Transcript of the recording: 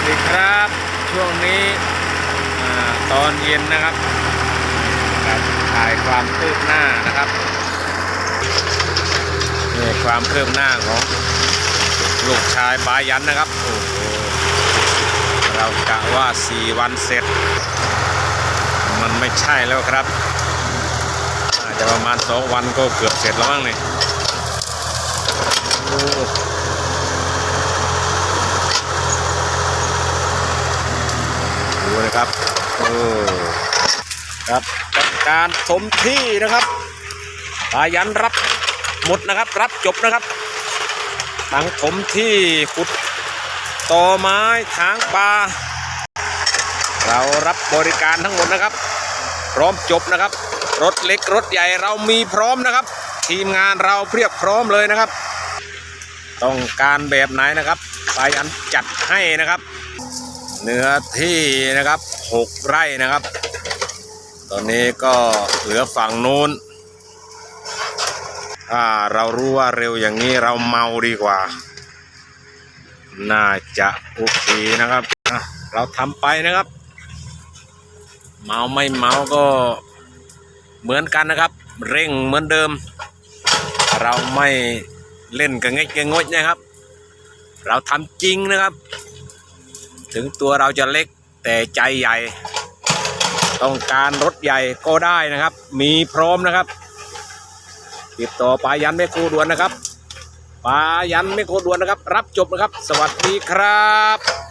สดีครับ ช่วงนี้อตอนเย็นนะครับครับถ่ายความคืบหน้านะครับนี่ความคืบหน้าของลูกชายบายันนะครับโอ้โหเรากะว่า 4 วันเสร็จ มันไม่ใช่แล้วครับอาจจะประมาณ 2 วันก็เกือบเสร็จแล้วมั้งนี่โอ้ ดูนะ ครับโอ้ครับการสมที่นะครับปายันรับหมดนะครับ รับจบนะครับตั้งถมที่ขุดต่อไม้ทางปลาเรารับบริการทั้งหมดนะครับ พร้อมจบนะครับ รถเล็กรถใหญ่เรามีพร้อมนะครับ ทีมงานเราเพียบพร้อมเลยนะครับ ต้องการแบบไหนนะครับปายันจัดให้นะครับ เนื้อที่นะครับหกไร่นะครับ ตอนนี้ก็เหลือฝั่งนู้นถ้าเรารู้ว่าเร็วอย่างนี้เราเมาดีกว่า น่าจะโอเคนะครับ เราทำไปนะครับ เมาไม่เมาก็เหมือนกันนะครับ เร่งเหมือนเดิม เราไม่เล่นกันเงกงดนะครับ เราทำจริงนะครับ ถึงตัวเราจะเล็กแต่ใจใหญ่ ต้องการรถใหญ่ก็ได้นะครับ มีพร้อมนะครับ ติดต่อปายันไม่โคด่วนนะครับปายันไม่โคด่วนนะครับ รับจบนะครับ สวัสดีครับ